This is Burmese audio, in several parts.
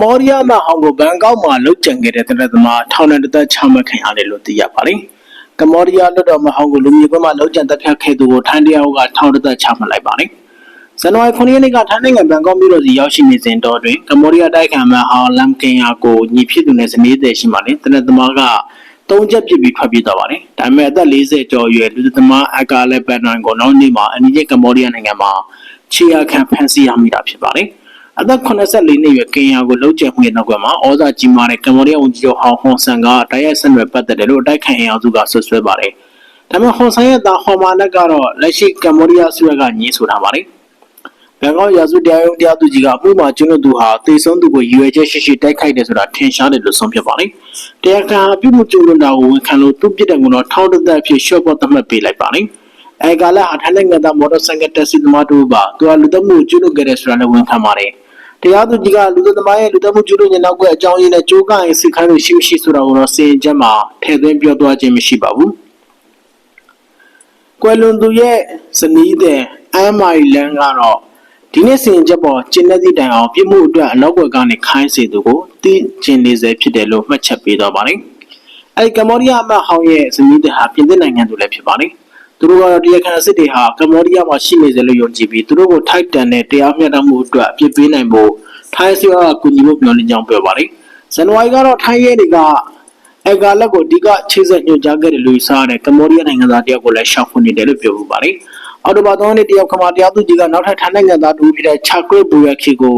မောဒီးယားမှာဟောင်ကိုဘန်ကောက်မှာလုတ်ကြံခဲ့တဲ့တနက်သမားထောင်နဲ့တသက်ချမှတ်ခံရတယ်လို့သိရပါတယ်။ကမောဒီးယားလွတ်တော်မှာဟောင်ကိုလူမျိုးကွင်းမှာလုတ်ကြံတပ်ဖြတ်ခဲ့သူကိုထိုင်းတရားကထောင်တစ်သက်ချမှတ်လိုက်ပါတယ်။ဇန်နဝါရီ9ရက်နေ့ကထိုင်းနိုင်ငံဘန်ကောက်မြို့တော်စီရောက်ရှိနေစဉ်တော့တွင်ကမောဒီးယားတိုက်ခိုက်မှဟောင်လမ်ကင်ယာကိုညီဖြစ်သူနဲ့ဇနီးတဲ့ရှိမှလည်းတနက်သမားကသုံးချက်ပြစ်ပြီးထွက်ပြေးသွားပါတယ်။ဒါပေမဲ့အသက်40ကျော်အရွယ်လူသမားအကာလက်ပန်နိုင်ကိုနောက်နေ့မှာအနီးကျကမောဒီးယားနိုင်ငံမှာခြေရခံဖမ်းဆီးရမိတာဖြစ်ပါတယ်။ အသက်84နှစ်အရွယ်ကင်ယာကိုလှုပ်ကြံမှုရဲ့နောက်ကွယ်မှာဩဇာကြီးမားတဲ့ကမ္ဘောဒီးယားဝန်ကြီးချုပ်ဟောင်ဟွန်ဆန်ကတိုက်ရိုက်ဆက်နွယ်ပတ်သက်တယ်လို့အတိုက်ခိုင်အင်အားစုကဆွဆွဲပါတယ်။ဒါပေမဲ့ဟွန်ဆန်ရဲ့သားဟွန်မာနက်ကတော့လက်ရှိကမ္ဘောဒီးယားဆွဲကညှင်းဆိုထားပါတယ်။ဘန်ကောက်ရာစုတရားရုံးတရားသူကြီးကအမှုမှာကျွလွတ်သူဟာတေဆုံးသူကိုရည်ရွယ်ချက်ရှိရှိတိုက်ခိုက်တယ်ဆိုတာထင်ရှားတယ်လို့ဆုံးဖြတ်ပါတယ်။တရားခံအပြုမှုကျွလွတ်တာကိုဝန်ခံလို့သူပြစ်တဲ့ကတော့ထောင်းတသက်အဖြစ်ရှော့ပေါ်သတ်မှတ်ပေးလိုက်ပါတယ်။အဲကာလဟာထိုင်းနိုင်ငံသားမော်တော်ဆိုင်ကယ်တက်စီသမားတို့ပါသူကလူသက်မှုကျွလွတ်ခဲ့တဲ့ဆိုတာလည်းဝန်ခံပါတယ်။ တရားသူကြီးကလူသမားရဲ့လူသက်မှုကျူးလွန်ခြင်းနောက်ကွယ်အကြောင်းရင်းနဲ့ကြိုးကိုင်စိတ်ခိုင်းလို့ရှိမရှိဆိုတာကိုတော့စီရင်ချက်မှာထည့်သွင်းပြောသွားခြင်းမရှိပါဘူး။ကွယ်လွန်သူရဲ့ဇနီးတဲ့အမ်မိုင်လန်ကတော့ဒီနေ့စီရင်ချက်ပေါ်ကျင်းတဲ့သည့်တိုင်အောင်ပြစ်မှုအတွက်အနောက်ကွယ်ကနေခိုင်းစေသူကိုသိကျင်နေစေဖြစ်တယ်လို့မှတ်ချက်ပေးသွားပါတယ်။အဲဒီကမ္ဘောဒီးယားအမတ်ဟောင်းရဲ့ဇနီးတဲ့ဟာပြင်သစ်နိုင်ငံသူလည်းဖြစ်ပါတယ်။ သူတို့ကတော့တရားခံအစ်စ်တွေဟာကမ္ဘောဒီးယားမှာရှိနေစေလို့ယုံကြည်ပြီးသူတို့ကိုထိုက်တန်တဲ့တရားမျှတမှုအတွက်အပြစ်ပေးနိုင်ဖို့ထိုင်းအစိုးရကကူညီဖို့မျှော်လင့်ကြောင်းပြောပါတယ်။ဇန်နဝါရီကတော့ထိုင်းရဲတွေကအက်ဂါလက်ကိုအဓိကခြေဆက်ညွှန်ကြားခဲ့တယ်လို့ယူဆရတဲ့ကမ္ဘောဒီးယားနိုင်ငံသားတယောက်ကိုလည်းရှောက်ဖွင့်နေတယ်လို့ပြောပြပါတယ်။အော်တိုဘာ3ရက်နေ့တယောက်ခမတရားသူကြီးကနောက်ထပ်ထိုင်းနိုင်ငံသားတူဖြစ်တဲ့ချာကွေဘူရခီကို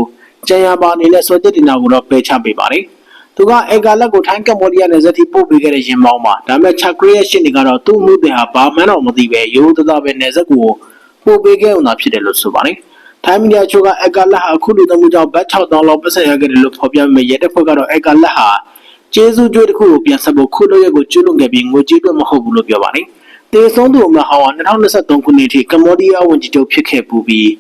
ကျန်ရပါအနေနဲ့ဆွဲတက်တင်တာကိုတော့ပယ်ချပေးပါတယ်။ သူကအက်ဂါလက်ကိုထိုင်းကမ္ဘောဒီးယားနယ်စပ်ထိပို့ပေးခဲ့တဲ့ရင်မောင်းမှာဒါပေမဲ့ချာကွေရဲ့ရှင်းနေကတော့သူ့မှုတွေဟာဘာမှန်းတော့မသိပဲရိုးသားသားပဲနယ်စပ်ကိုပို့ပေးခဲ့အောင်သာဖြစ်တယ်လို့ဆိုပါတယ်။ထိုင်းမီဒီယာချို့ကအက်ကလက်ဟာအခုလူသမှုကြောင့်ဘတ်6000လောက်ပတ်ဆက်ရခဲ့တယ်လို့ဖော်ပြပေမဲ့ရဲတပ်ဖွဲ့ကတော့အက်ကလက်ဟာကျေးဇူးကျွေးတစ်ခုကိုပြန်ဆက်ဖို့ခုလိုရက်ကိုကျွလွန်ခဲ့ပြီးငွေကြေးအတွက်မဟုတ်ဘူးလို့ပြောပါတယ်။တေဆုံးသူအမဟောင်းဟာ2023ခုနှစ်ထိကမ္ဘောဒီးယားဝန်ကြီးချုပ်ဖြစ်ခဲ့ပူပြီး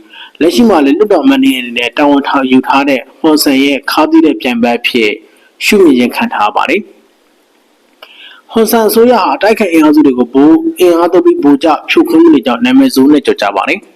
လက်ရှိမှာလည်းလွတ်တော်မန်နေအနေနဲ့တာဝန်ထားယူထားတဲ့ဟွန်ဆန်ရဲ့ခါးသီးတဲ့ပြန်ပန်းဖြစ် ရှုမြင်ရင်ခံထားပါတယ်။ဟွန်ဆန်ဆိုရဟာအတိုက်ခိုက်အင်အားစုတွေကိုဘိုးအင်အားသုံးပြီးဗိုလ်ကျဖြုတ်ခင်းမှုတွေကြောင့်နာမည်ဆိုးနဲ့ကြော်ကြပါတယ်။